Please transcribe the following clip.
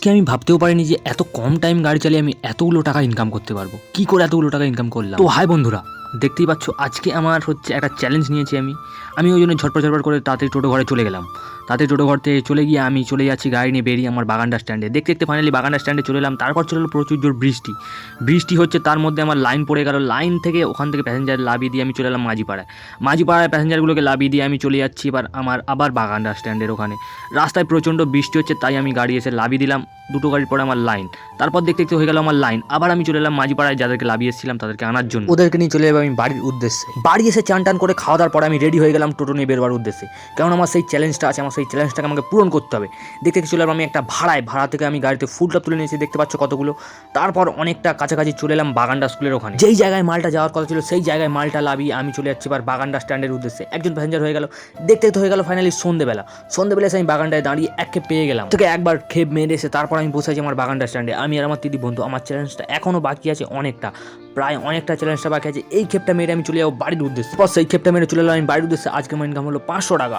আজকে আমি ভাবতেও পারিনি যে এত কম টাইম গাড়ি চালিয়ে আমি এতগুলো টাকা ইনকাম করতে পারব। কি করে এতগুলো টাকা ইনকাম করলাম? তো হাই বন্ধুরা দেখতেই পাচ্ছ, আজকে আমার হচ্ছে একটা চ্যালেঞ্জ নিয়েছি আমি। আমি ওই জন্য ঝটপট ঝটপট করে তাড়াতাড়ি টোটো ঘরে চলে গেলাম। তাতে টোটো ঘর থেকে চলে গিয়ে আমি চলে যাচ্ছি গাড়ি নিয়ে বেরিয়ে আমার বাগানটা স্ট্যান্ডে দেখতে দেখতে ফাইনালি বাগানটা স্ট্যান্ডে চলে এলাম। তারপর চলে প্রচুর জোর বৃষ্টি। বৃষ্টি হচ্ছে তার মধ্যে আমার লাইন পড়ে গেল। লাইন থেকে ওখান থেকে প্যাসেঞ্জার লাভিয়ে দিয়ে আমি চলে এলাম মাঝিপাড়ায়। মাঝিপাড়ায় প্যাসেঞ্জারগুলোকে লাভিয়ে দিয়ে আমি চলে যাচ্ছি এবার আমার আবার বাগানটা স্ট্যান্ডের ওখানে। রাস্তায় প্রচণ্ড বৃষ্টি হচ্ছে, তাই আমি গাড়ি এসে লাভিয়ে দিলাম। দুটো গাড়ির পরে আমার লাইন তারপর দেখতে দেখতে হয়ে গেল আমার লাইন আবার আমি চলে এলাম মাঝিপাড়ায়, যাদেরকে লাভিয়ে এসেছিলাম তাদেরকে আনার জন্য। ওদেরকে নিয়ে চলে যাব আমি বাড়ির উদ্দেশ্যে। বাড়ি এসে চান টান করে খাওয়া দাওয়ার পরে আমি রেডি হয়ে গেলাম টোটো নিয়ে বেরোবার উদ্দেশ্যে। কারণ আমার সেই চ্যালেঞ্জটা আছে আমার সেই চ্যালেঞ্জটাকে আমাকে পূরণ করতে হবে। দেখতে চলে আমি একটা ভাড়ায় ভাড়া থেকে আমি গাড়িতে ফুল টপ তুলে নিয়েছি দেখতে পাচ্ছ কতগুলো। তারপর অনেকটা কাছাকাছি চলে এলাম বাগানডা স্কুলের ওখানে। যেই জায়গায় মালটা যাওয়ার কথা ছিল সেই জায়গায় মালটা লাভিয়ে আমি চলে যাচ্ছি এবার বাগানডা স্ট্যান্ডের উদ্দেশ্যে। একজন প্যাসেঞ্জার হয়ে গেল। দেখতে দেখতে হয়ে গেল ফাইনালি সন্ধেবেলা। এসে আমি বাগানটায় দাঁড়িয়ে এক পেয়ে গেলাম। থেকে একবার খেপ মেরে এসে তারপর আমি বসে আছি আমার বাগানটা স্ট্যান্ডে। আমি আর আমার দিদি বন্ধু আমার চ্যালেঞ্জটা এখনও বাকি আছে অনেকটা। প্রায় অনেকটা চ্যালেঞ্জটা বাকি আছে। এই ক্ষেপটা মেরে আমি চলে যাব বাড়ির উদ্দেশ্যে। সেই ক্ষেপটা মেরে চলে এলাম আমি বাড়ির উদ্দেশ্যে। আজকে আমার ইনকাম হলো পাঁচশো টাকা।